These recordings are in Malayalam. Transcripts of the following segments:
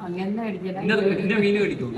അങ്ങനെ മീന് കടിക്കും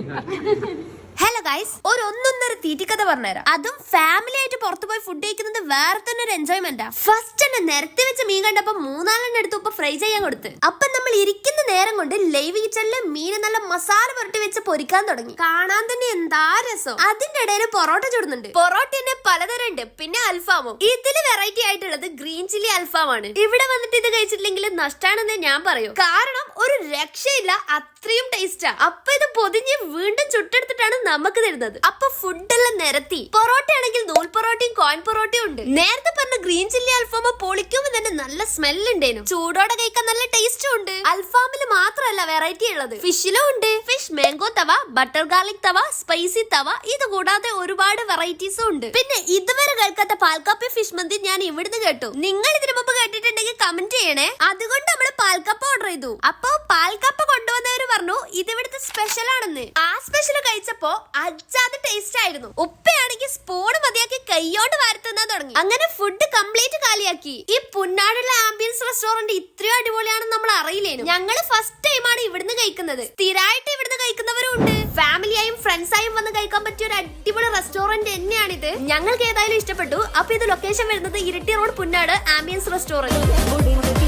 ഗൈസ് ഒരു ഒന്നൊന്നര തീറ്റിക്കഥ പറഞ്ഞുതരാം. അതും ഫാമിലി ആയിട്ട് പുറത്തു പോയി ഫുഡ് കഴിക്കുന്നത് വേറെ തന്നെ ഒരു എൻജോയ്മെന്റാ ഫസ്റ്റ് തന്നെ നിരത്തി വെച്ച മീൻ കണ്ടപ്പോ മൂന്നാലെണ്ണം എടുത്ത് ഉപ്പ ഫ്രൈ ചെയ്യാൻ കൊടുത്ത്. അപ്പൊ നമ്മൾ ഇരിക്കുന്ന നേരം കൊണ്ട് ലൈവ് കിച്ചണിൽ മീൻ നല്ല മസാല പുരട്ടി വെച്ച് പൊരിക്കാൻ തുടങ്ങി. കാണാൻ തന്നെ എന്താ രസം. അതിന്റെ ഇടയിൽ പൊറോട്ട ചൂടുന്നുണ്ട്. പൊറോട്ട തന്നെ പലതരം ഉണ്ട് പിന്നെ അൽഫാമും. ഇതിൽ വെറൈറ്റി ആയിട്ടുള്ളത് ഗ്രീൻ ചില്ലി അൽഫാമാണ്. ഇവിടെ വന്നിട്ട് ഇത് കഴിച്ചിട്ടില്ലെങ്കിൽ നഷ്ടാണെന്ന് ഞാൻ പറയൂ. കാരണം ഒരു രക്ഷയില്ല അത്രയും ടേസ്റ്റാ അപ്പൊ ഇത് പൊതിഞ്ഞ് വീണ്ടും ചുട്ടെടുത്തിട്ടാണ് നമുക്ക് തരുന്നത്. അപ്പൊ ഫുഡെല്ലാം നിരത്തി. പൊറോട്ട ആണെങ്കിൽ നൂൽ പൊറോട്ടയും കോയിൻ പൊറോട്ടയും ഉണ്ട്. നേരത്തെ പറഞ്ഞ ഗ്രീൻ ചില്ലി അൽഫാമ പൊളിക്കുമ്പോ തന്നെ നല്ല സ്മെൽ ഉണ്ടേനും ചൂടോടെ കഴിക്കാൻ നല്ല ടേസ്റ്റും ഉണ്ട്. അൽഫാമിൽ മാത്രമല്ല വെറൈറ്റി ഉള്ളത്. ഫിഷിലും ഉണ്ട്. Fish mango tawa butter garlic tawa spicy tawa ഇത് കൂടാതെ ഒരുപാട് വെറൈറ്റീസും ഉണ്ട്. പിന്നെ ഇതുവരെ കേൾക്കാത്ത പാൽക്കാപ്പി ഫിഷ് മന്തി ഞാൻ ഇവിടുന്ന് കേട്ടു. നിങ്ങൾ ഇതിനു മുമ്പ് കേട്ടിട്ടുണ്ടെങ്കിൽ കമന്റ് ചെയ്യണേ. അതുകൊണ്ട് നമ്മൾ പാൽക്കപ്പ ഓർഡർ ചെയ്തു. അപ്പൊ പാൽക്കപ്പ കൊണ്ടുവന്നവര് പറഞ്ഞു ഇത് ഇവിടുത്തെ സ്പെഷ്യൽ ആണെന്ന്. ആ സ്പെഷ്യൽ കഴിച്ചപ്പോ അജാത് ടേസ്റ്റ് ആയിരുന്നു. ഉപ്പയാണെങ്കിൽ സ്പൂൺ മതിയാക്കി കൈയോണ്ട് വരത്തുന്ന തുടങ്ങി. അങ്ങനെ ഫുഡ് കംപ്ലീറ്റ് കാലിയാക്കി. ഈ പുന്നാടുള്ള ആംബിയൻസ് റെസ്റ്റോറന്റ് ഇത്രയും അടിപൊളിയാണെന്ന് നമ്മൾ അറിയില്ലേനു. ഞങ്ങൾ ഫസ്റ്റ് ടൈമാണ് ഇവിടുന്ന് കഴിക്കുന്നത്. സ്ഥിരമായിട്ട് ഇവിടുന്ന് കഴിക്കുന്നവരും ഉണ്ട്. ഫാമിലിയായും ഫ്രണ്ട്സായും വന്ന് കഴിക്കാൻ പറ്റിയ ഒരു അടിപൊളി റെസ്റ്റോറന്റ് തന്നെയാണിത്. ഞങ്ങൾക്ക് ഏതായാലും ഇഷ്ടപ്പെട്ടു. അപ്പൊ ഇത് ലൊക്കേഷൻ വരുന്നത് ഇരട്ടി റോഡ് പുന്നാട് ആംബിയൻസ് റെസ്റ്റോറന്റ്